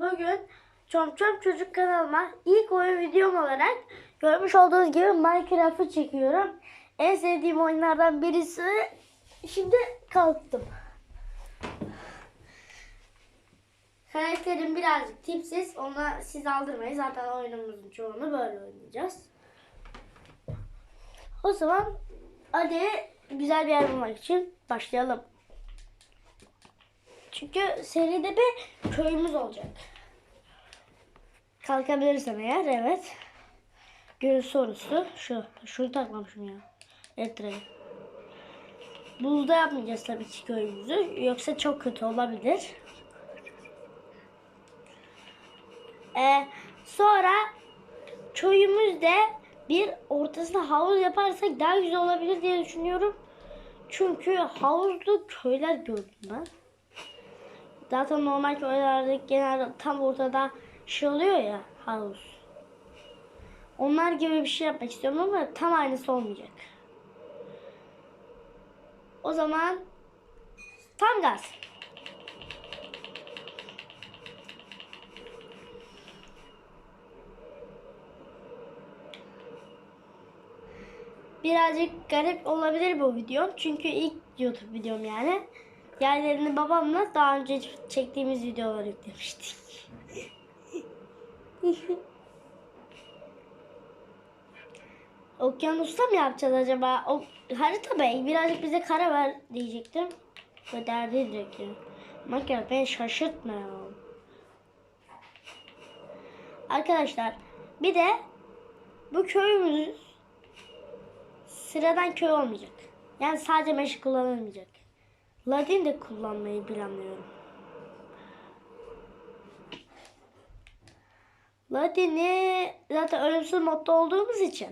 Bugün Çom Çocuk kanalıma ilk oyun videom olarak görmüş olduğunuz gibi Minecraft'ı çekiyorum. En sevdiğim oyunlardan birisi. Şimdi kalktım. Karakterim birazcık tipsiz. Ona siz aldırmayın. Zaten oyunumuzun çoğunu böyle oynayacağız. O zaman hadi güzel bir yer bulmak için başlayalım. Çünkü seride bir köyümüz olacak. Kalkabilirsem eğer evet. Gün sorusu şu. Şunu takmamışım ya. Elektriği. Buzda yapmayacağız tabii ki köyümüzü. Yoksa çok kötü olabilir. Ee, sonra köyümüzde bir ortasına havuz yaparsak daha güzel olabilir diye düşünüyorum. Çünkü havuzlu köyler gördüm ben. Zaten normal köylerde genelde tam ortada şey oluyor ya havuz. Onlar gibi bir şey yapmak istiyorum ama tam aynısı olmayacak. O zaman tam gaz. Birazcık garip olabilir bu videom. Çünkü ilk YouTube videom yani. Yerlerini babamla daha önce çektiğimiz videoları yüklemiştik. Okyanusta mı yapacağız acaba? O, harita bey birazcık bize kara ver diyecektim. Ve derdi ya. Minecraft beni şaşırtma ya. Arkadaşlar bir de bu köyümüz sıradan köy olmayacak. Yani sadece meşe kullanılmayacak. Ladin de kullanmayı planlıyorum. Ladin'i zaten ölümsüz modda olduğumuz için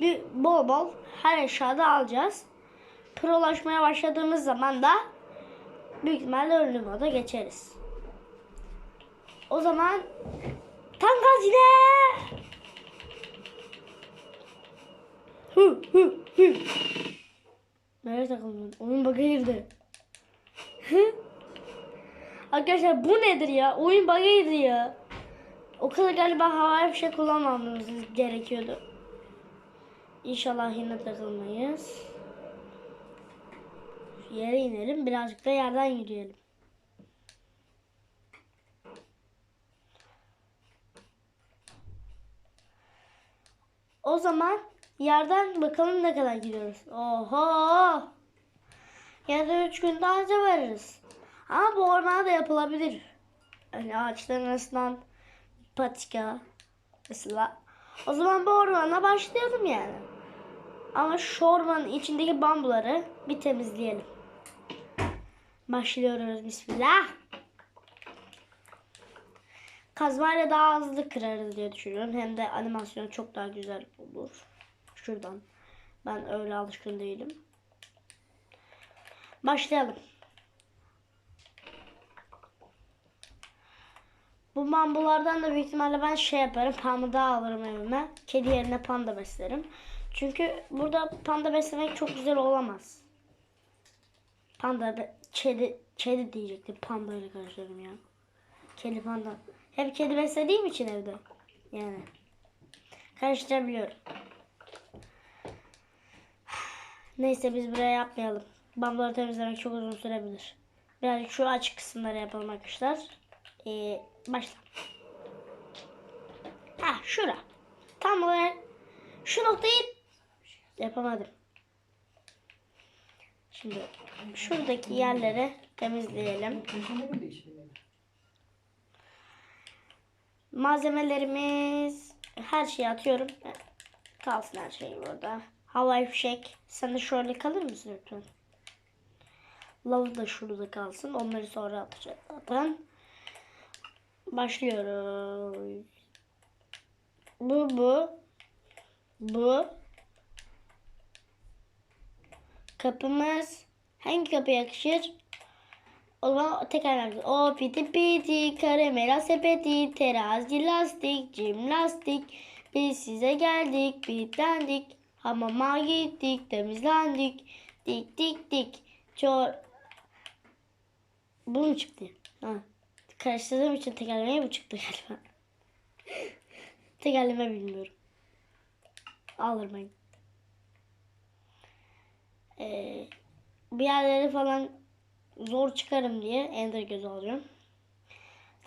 bir bol bol her aşağıda alacağız. Prolaşmaya başladığımız zaman da büyük ihtimalle ölüm moda geçeriz. O zaman tam gaz yine. Nereye takıldın? Oyun bug'a girdi. Arkadaşlar bu nedir ya? Oyun bug'a girdi ya. O kadar galiba havai bir şey kullanmamamız gerekiyordu. İnşallah yine takılmayız. Yere inelim. Birazcık da yerden yürüyelim. O zaman yerden bakalım ne kadar gidiyoruz. Oho! Ya da üç günde anca varırız. Ama bu ormana da yapılabilir. Hani ağaçların arasından patika mesela. O zaman bu ormana başlayalım yani. Ama şu ormanın içindeki bambuları bir temizleyelim. Başlıyoruz bismillah. Kazmayla daha hızlı kırarız diye düşünüyorum. Hem de animasyon çok daha güzel olur. Şuradan. Ben öyle alışkın değilim. Başlayalım. Bu bambulardan da büyük ihtimalle ben şey yaparım. Panda alırım evime. Kedi yerine panda beslerim. Çünkü burada panda beslemek çok güzel olamaz. Panda, be, kedi, kedi diyecektim. Panda ile karıştırdım ya. Kedi panda. Hep kedi beslediğim için evde. Yani. Karıştırabiliyorum. Neyse biz buraya yapmayalım. Bambuları temizlemek çok uzun sürebilir. Birazcık şu açık kısımları yapalım arkadaşlar. Ee, başla. Ha şura. Tam olarak şu noktayı yapamadım. Şimdi şuradaki yerleri temizleyelim. Malzemelerimiz her şeyi atıyorum. Kalsın her şey burada. Havai fişek. Sen de şöyle kalır mısın lütfen? Lav da şurada kalsın. Onları sonra atacağız zaten. Başlıyoruz. Bu bu. Bu. Kapımız hangi kapı yakışır? O zaman tekrar yapacağız. O piti piti, karamela sepeti, terazi lastik, cim lastik. Biz size geldik, bitlendik. Hamama gittik, temizlendik. Dik dik dik. Çor... Bu mu çıktı? Ha. Karıştırdığım için tekerlemeye bu çıktı galiba. Tekerleme bilmiyorum. Alırmayın. Ee, bir yerleri falan zor çıkarım diye ender gözü alıyorum.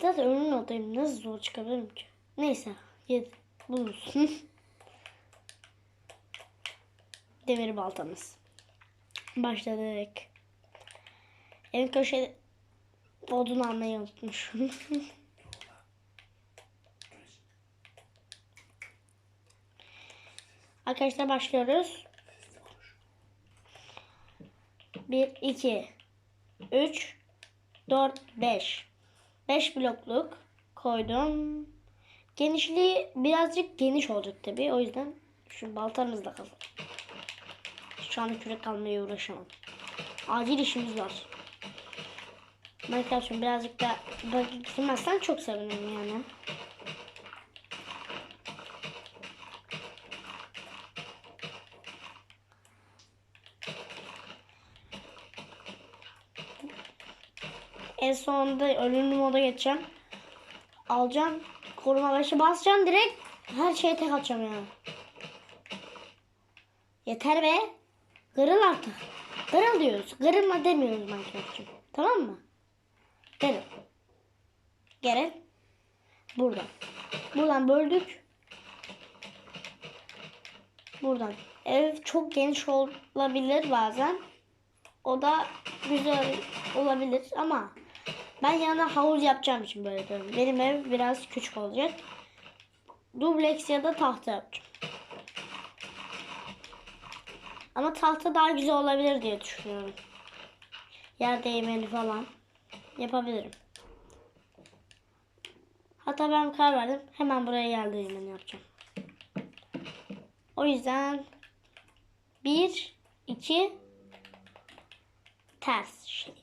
Zaten önün odayım. Nasıl zor çıkabilirim ki? Neyse. Yedi. Bulursun. Demir baltamız. Başladık. En köşe odun almayı unutmuşum. Arkadaşlar başlıyoruz. 1, 2, 3, 4, 5. 5 blokluk koydum. Genişliği birazcık geniş olacak tabi. O yüzden şu baltamızla kazalım. Şu an kürek almaya uğraşamam. Acil işimiz var. Minecraft'cığım birazcık da vakit bitirmezsen çok sevinirim yani. En sonunda ölümlü moda geçeceğim. Alacağım. Koruma başı basacağım direkt. Her şeye tek atacağım yani. Yeter be. Kırıl artık. Kırıl diyoruz. Kırılma demiyoruz Minecraft'cığım. Tamam mı? Gelin. Gelin. Buradan. Buradan böldük. Buradan. Ev çok geniş olabilir bazen. O da güzel olabilir ama ben yanına havuz yapacağım için böyle diyorum. Benim ev biraz küçük olacak. Dubleks ya da tahta yapacağım. Ama tahta daha güzel olabilir diye düşünüyorum. Yer değmeni falan yapabilirim. Hatta ben karar verdim. Hemen buraya yer değmeni yapacağım. O yüzden bir, iki, ters şey.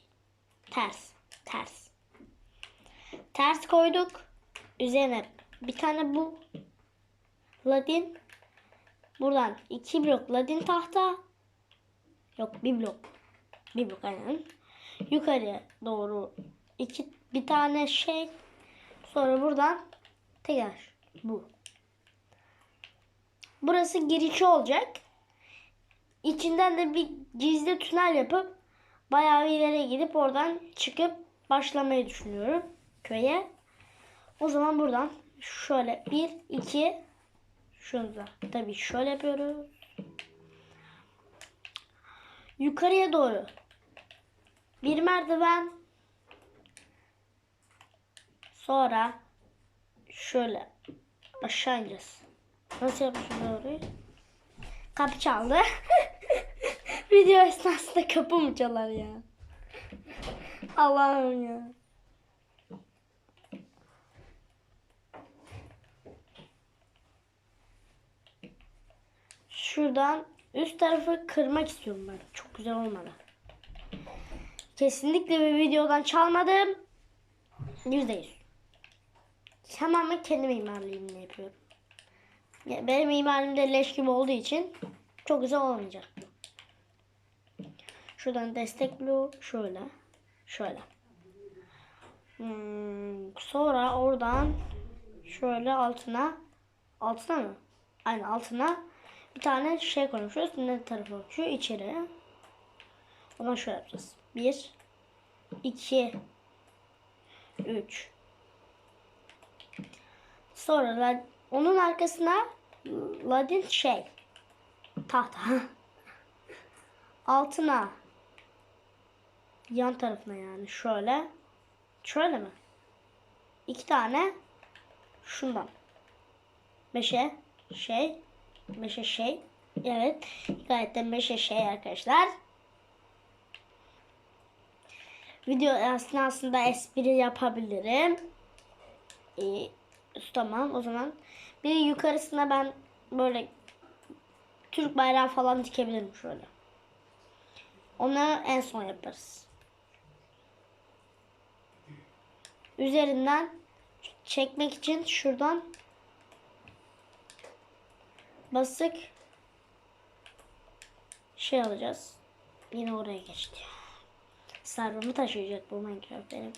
Ters, ters. Ters koyduk. Üzerine bir tane bu ladin. Buradan iki blok ladin tahta. Yok bir blok. Bir blok aynen. Yukarıya doğru iki bir tane şey. Sonra buradan tekrar bu. Burası girişi olacak. İçinden de bir gizli tünel yapıp bayağı ileri gidip oradan çıkıp başlamayı düşünüyorum köye. O zaman buradan şöyle bir iki şunu tabii şöyle yapıyoruz. Yukarıya doğru bir merdiven sonra şöyle aşağı ineceğiz. Nasıl yapmışım orayı? Kapı çaldı. Video esnasında kapı mı çalar ya? Allah'ım ya. Şuradan üst tarafı kırmak istiyorum ben. Çok güzel olmadı. Kesinlikle bir videodan çalmadım. Yüzde yüz. Tamamen kendi mimarlığımla yapıyorum. Ya Benim mimarim de leş gibi olduğu için çok güzel olmayacak. Şuradan destek bloğu şöyle. Şöyle. Hmm, sonra oradan şöyle altına altına mı? Aynen altına bir tane şey koymuşuz. Ne tarafa bakıyor? İçeri. Ona şöyle yapacağız. Bir, iki, üç. Sonra la- onun arkasına ladin şey tahta. Altına yan tarafına yani şöyle. Şöyle mi? İki tane şundan. Meşe şey. Meşe şey. Evet. Gayet de meşe şey arkadaşlar. Video esnasında espri yapabilirim. Ee, tamam o zaman. Bir yukarısına ben böyle Türk bayrağı falan dikebilirim şöyle. Onu en son yaparız. Üzerinden çekmek için şuradan basık şey alacağız. Yine oraya geçti server'ımı taşıyacak bu Minecraft benim.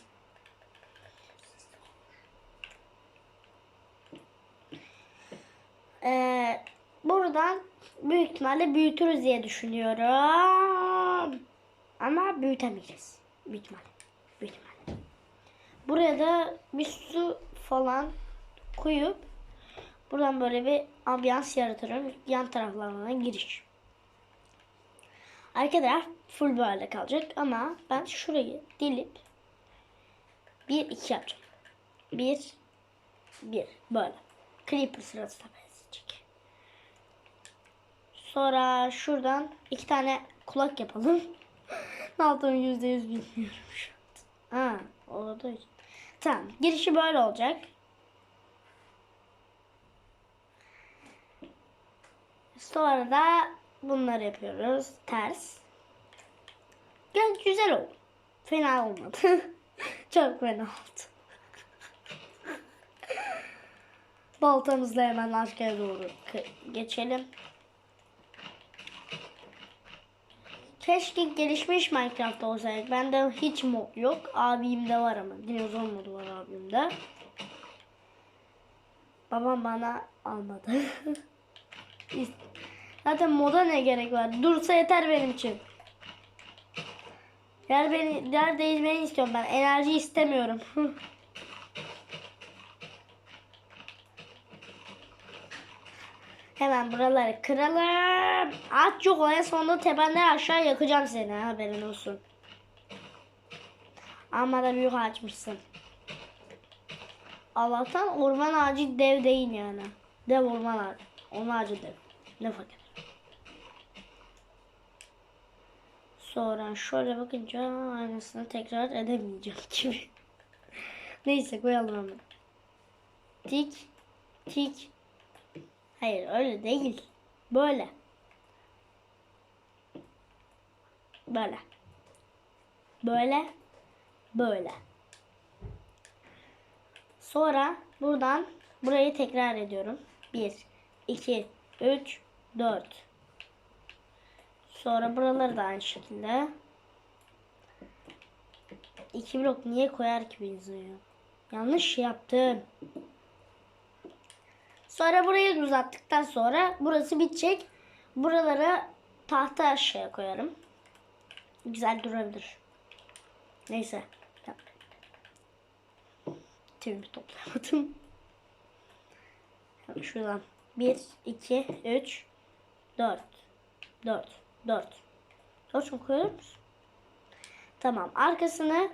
Ee, buradan büyük ihtimalle büyütürüz diye düşünüyorum. Ama büyütemeyeceğiz. Büyük ihtimalle. Büyük ihtimalle. Buraya da bir su falan koyup buradan böyle bir ambiyans yaratırım. Yan taraflarına giriş. Arkadaşlar full böyle kalacak ama ben şurayı dilip bir iki yapacağım. Bir bir böyle. Creeper sırasına benzeyecek. Sonra şuradan iki tane kulak yapalım. ne yaptığımı yüzde yüz bilmiyorum şu an. Ha, oldu. Tamam. Girişi böyle olacak. Sonra da bunları yapıyoruz. Ters. Gel güzel oldu. Fena olmadı. Çok fena oldu. Baltamızla hemen arkaya doğru geçelim. Keşke gelişmiş Minecraft olsaydı. Bende hiç mod yok. Abimde var ama. Dinozor modu var abimde. Babam bana almadı. Zaten moda ne gerek var? Dursa yeter benim için. Yer beni, yer değişmeyi istiyorum ben. Enerji istemiyorum. Hemen buraları kıralım. At yok en sonunda tependen aşağı yakacağım seni haberin olsun. Ama da büyük açmışsın. Allah'tan orman ağacı dev değil yani. Dev orman ağacı. Orman ağacı dev. Ne fark eder? Sonra şöyle bakınca aynısını tekrar edemeyeceğim gibi. Neyse koyalım onu. Tik tik Hayır öyle değil. Böyle. Böyle. Böyle. Böyle. Sonra buradan burayı tekrar ediyorum. 1, 2, 3, 4. Sonra buraları da aynı şekilde. İki blok niye koyar ki ya? Yanlış yaptım. Sonra burayı uzattıktan sonra burası bitecek. Buralara tahta aşağıya koyarım. Güzel durabilir. Neyse. Toplayamadım. Hemen Şuradan. 1, 2, 3, 4. 4. 4. 4 mu koyar mısın? Tamam. Arkasını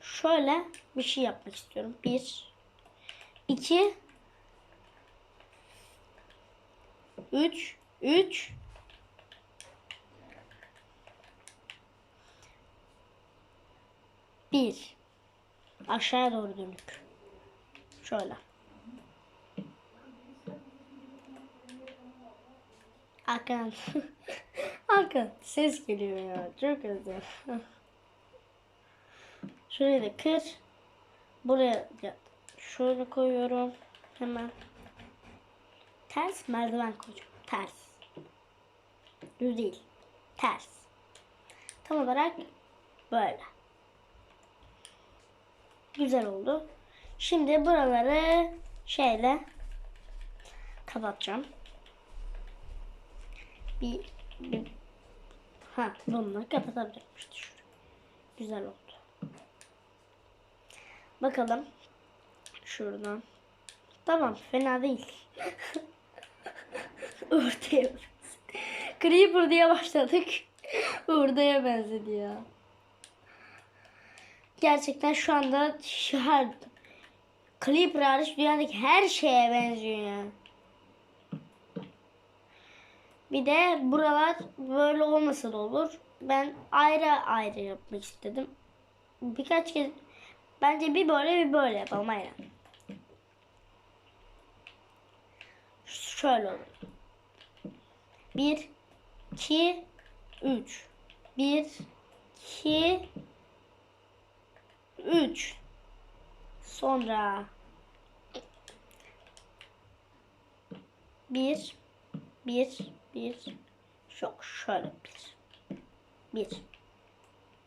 şöyle bir şey yapmak istiyorum. 1, 2, 3 3 1 Aşağıya doğru dönük. Şöyle. Hakan. Hakan ses geliyor ya. Çok özür. Şurayı da kır. Buraya ya, şöyle koyuyorum. Hemen. Ters merdiven koyacağım. Ters. Düz değil. Ters. Tam olarak böyle. Güzel oldu. Şimdi buraları şeyle kapatacağım. Bir, bir ha bununla kapatabilirim işte. Güzel oldu. Bakalım. Şuradan. Tamam fena değil. Ortaya Creeper diye başladık. Ortaya benzedi ya. Gerçekten şu anda her Creeper hariç dünyadaki her şeye benziyor ya. Bir de buralar böyle olmasa da olur. Ben ayrı ayrı yapmak istedim. Birkaç kez bence bir böyle bir böyle yapalım aynen. Şöyle olur. 1 2 3 1 2 3 sonra 1 1 1 yok şöyle bir 1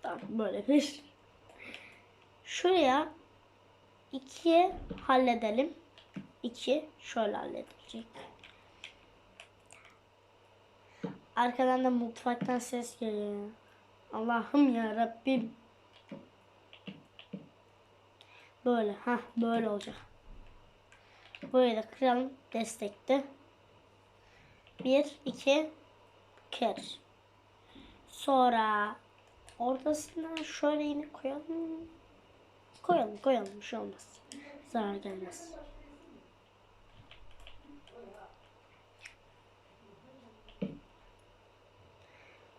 tamam böyle bir şuraya 2 halledelim 2 şöyle halledilecek Arkadan da mutfaktan ses geliyor. Allah'ım ya Rabbim. Böyle ha böyle olacak. Böyle de kıralım destekte. Bir, iki, kır. Sonra ortasına şöyle yine koyalım. Koyalım koyalım bir şey olmaz. Zarar gelmez.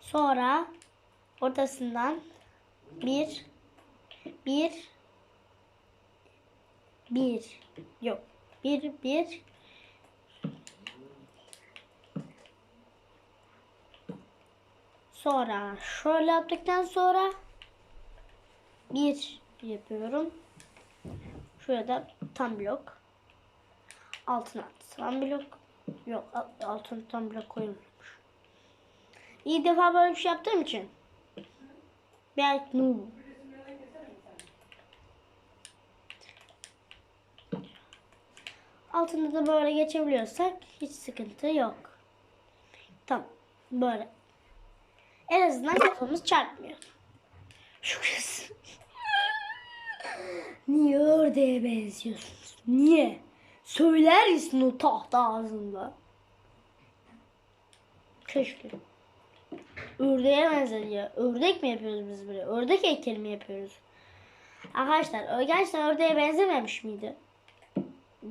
Sonra ortasından bir bir bir yok bir bir sonra şöyle yaptıktan sonra bir yapıyorum. Şurada tam blok. Altına tam blok. Yok al- altına tam blok koyulmuş. İlk defa böyle bir şey yaptığım için. Belki noob. Altında da böyle geçebiliyorsak hiç sıkıntı yok. Tamam. Böyle. En azından kafamız çarpmıyor. Şu kız. Niye ördeğe benziyorsunuz? Niye? Söyler misin o tahta ağzında? Keşke. Ördeğe benziyor. Ördek mi yapıyoruz biz böyle? Ördek heykeli mi yapıyoruz? Arkadaşlar gerçekten ördeğe benzememiş miydi?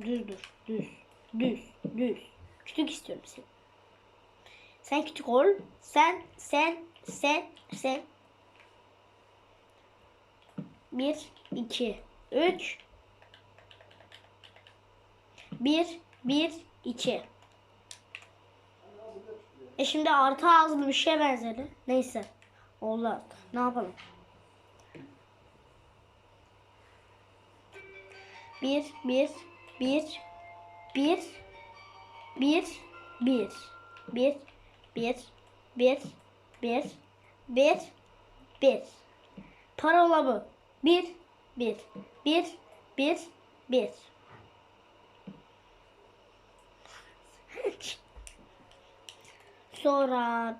Düz dur. Düz. Düz. Düz. Küçük istiyorum seni. Sen küçük ol. Sen, sen, sen, sen. Bir, iki, üç. Bir, bir, iki. E şimdi artı ağzını bir şeye benzedi. Neyse. Oldu. Ne yapalım? Bir, bir, bir, bir, bir, bir, bir, bir, bir, bir, bir, bir. Parola bu. Bir, bir, bir, bir, bir. Sonra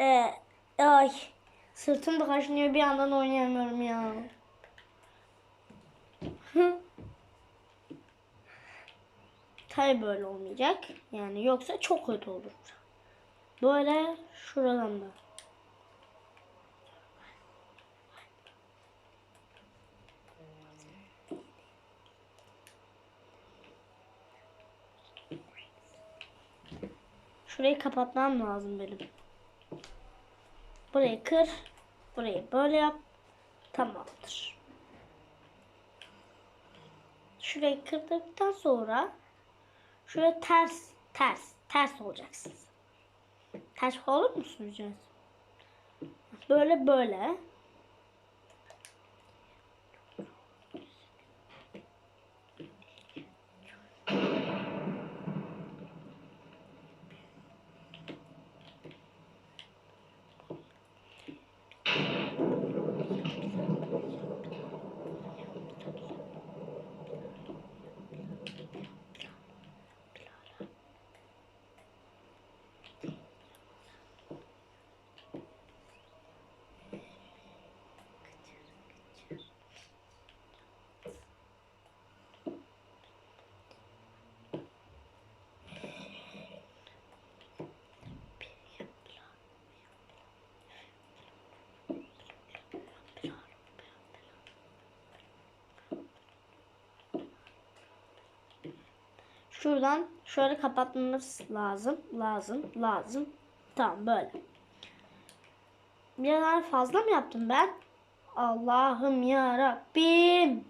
Ee, ay sırtım da kaşınıyor bir yandan oynayamıyorum ya. Hı. Tabii böyle olmayacak. Yani yoksa çok kötü olur. Böyle şuradan da. Şurayı kapatmam lazım benim. Burayı kır. Burayı böyle yap. Tamamdır. Şurayı kırdıktan sonra şuraya ters ters ters olacaksınız. Ters olur musunuz? Böyle böyle. Şuradan şöyle kapatmamız lazım. Lazım. Lazım. Tamam böyle. Biraz fazla mı yaptım ben? Allah'ım ya Rabbim.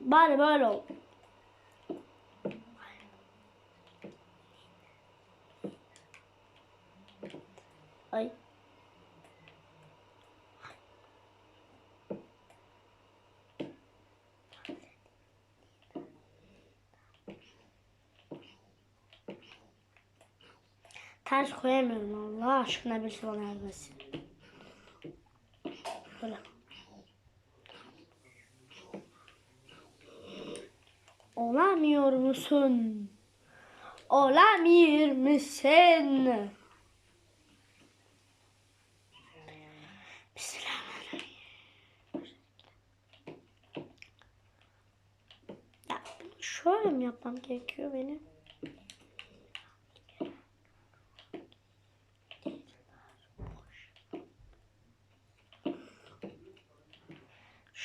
Bari böyle ol. Ters koyamıyorum Allah aşkına birisi bana gelmesin. Böyle. Olamıyor musun? Olamıyor musun?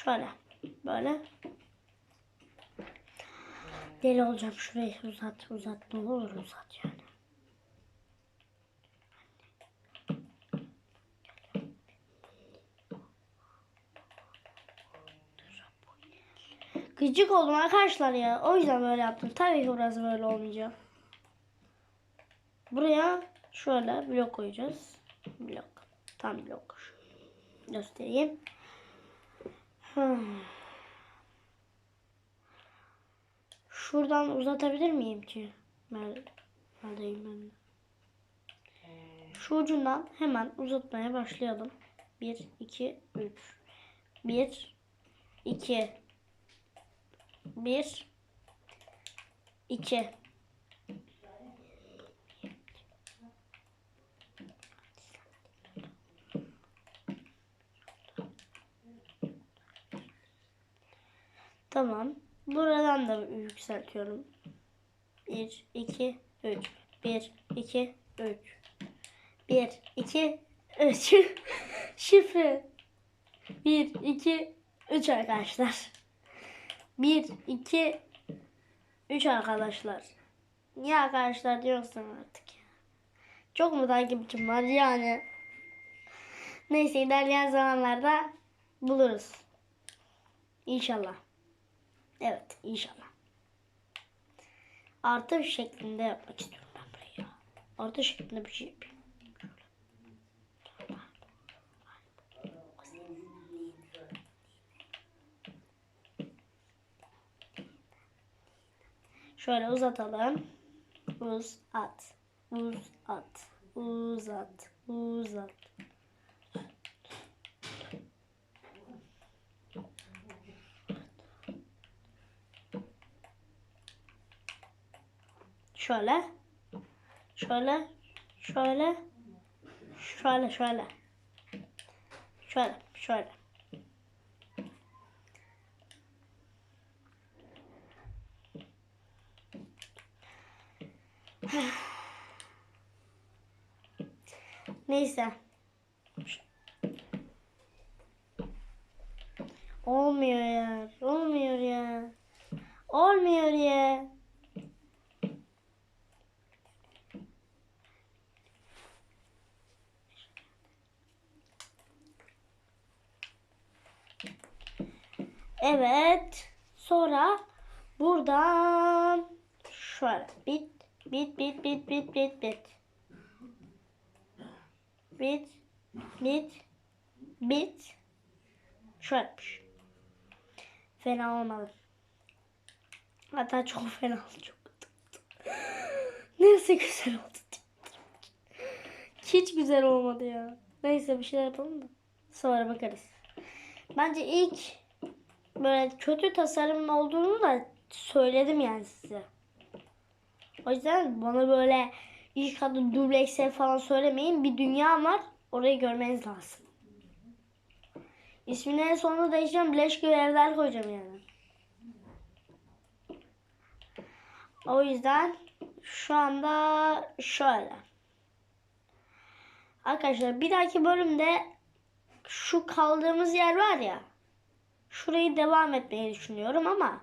Şöyle. Böyle. Deli olacağım. Şurayı uzat. Uzat. Ne olur uzat yani. Gıcık oldum arkadaşlar ya. O yüzden böyle yaptım. Tabii ki burası böyle olmayacak. Buraya şöyle blok koyacağız. Blok. Tam blok. Göstereyim. Hmm. Şuradan uzatabilir miyim ki? Neredeyim ben? Şu ucundan hemen uzatmaya başlayalım. 1, 2, 3. 1, 2, 1, 2. Tamam. Buradan da yükseltiyorum. 1, 2, 3. 1, 2, 3. 1, 2, 3. Şifre. 1, 2, 3 arkadaşlar. 1, 2, 3 arkadaşlar. Niye arkadaşlar diyorsun artık ya? Çok mu takipçim var yani? Neyse ilerleyen zamanlarda buluruz. İnşallah. Evet inşallah. Artı şeklinde yapmak istiyorum ben burayı. Artı şeklinde bir şey yapayım. Şöyle uzatalım. Uzat. Uzat. Uzat. Uzat. Şöyle. Şöyle. Şöyle. Şöyle şöyle. Şöyle şöyle. Neyse. Olmuyor ya. Olmuyor ya. Olmuyor ya. Evet. Sonra buradan şöyle bit bit bit bit bit bit bit. Bit bit bit. Şöylemiş. Fena olmadı. Hatta çok fena oldu. Çok. Neyse güzel oldu. Hiç güzel olmadı ya. Neyse bir şeyler yapalım da. Sonra bakarız. Bence ilk böyle kötü tasarımın olduğunu da söyledim yani size. O yüzden bana böyle ilk adı dubleks falan söylemeyin. Bir dünya var. Orayı görmeniz lazım. İsmini en sonunda değiştireceğim. Leş gibi evler koyacağım yani. O yüzden şu anda şöyle. Arkadaşlar bir dahaki bölümde şu kaldığımız yer var ya. Şurayı devam etmeyi düşünüyorum ama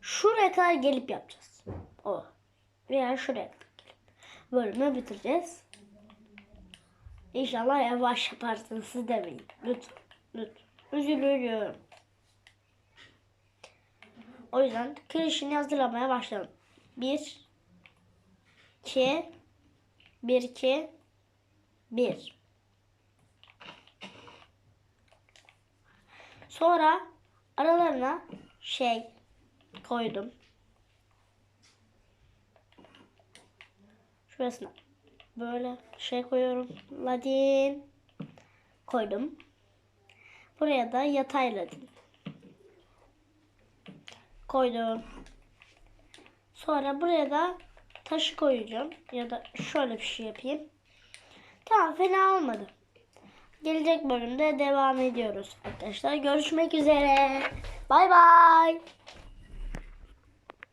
şuraya kadar gelip yapacağız. O. Veya şuraya kadar gelip bölümü bitireceğiz. İnşallah yavaş yaparsınız siz demeyin. Lütfen. Lütfen. Üzülüyorum. O yüzden kirişini hazırlamaya başlayalım. 1 2 1 2 1 Sonra aralarına şey koydum. Şurasına böyle şey koyuyorum. Ladin koydum. Buraya da yatay ladin koydum. Sonra buraya da taşı koyacağım. Ya da şöyle bir şey yapayım. Tamam fena olmadı. Gelecek bölümde devam ediyoruz arkadaşlar. Görüşmek üzere. Bay bay.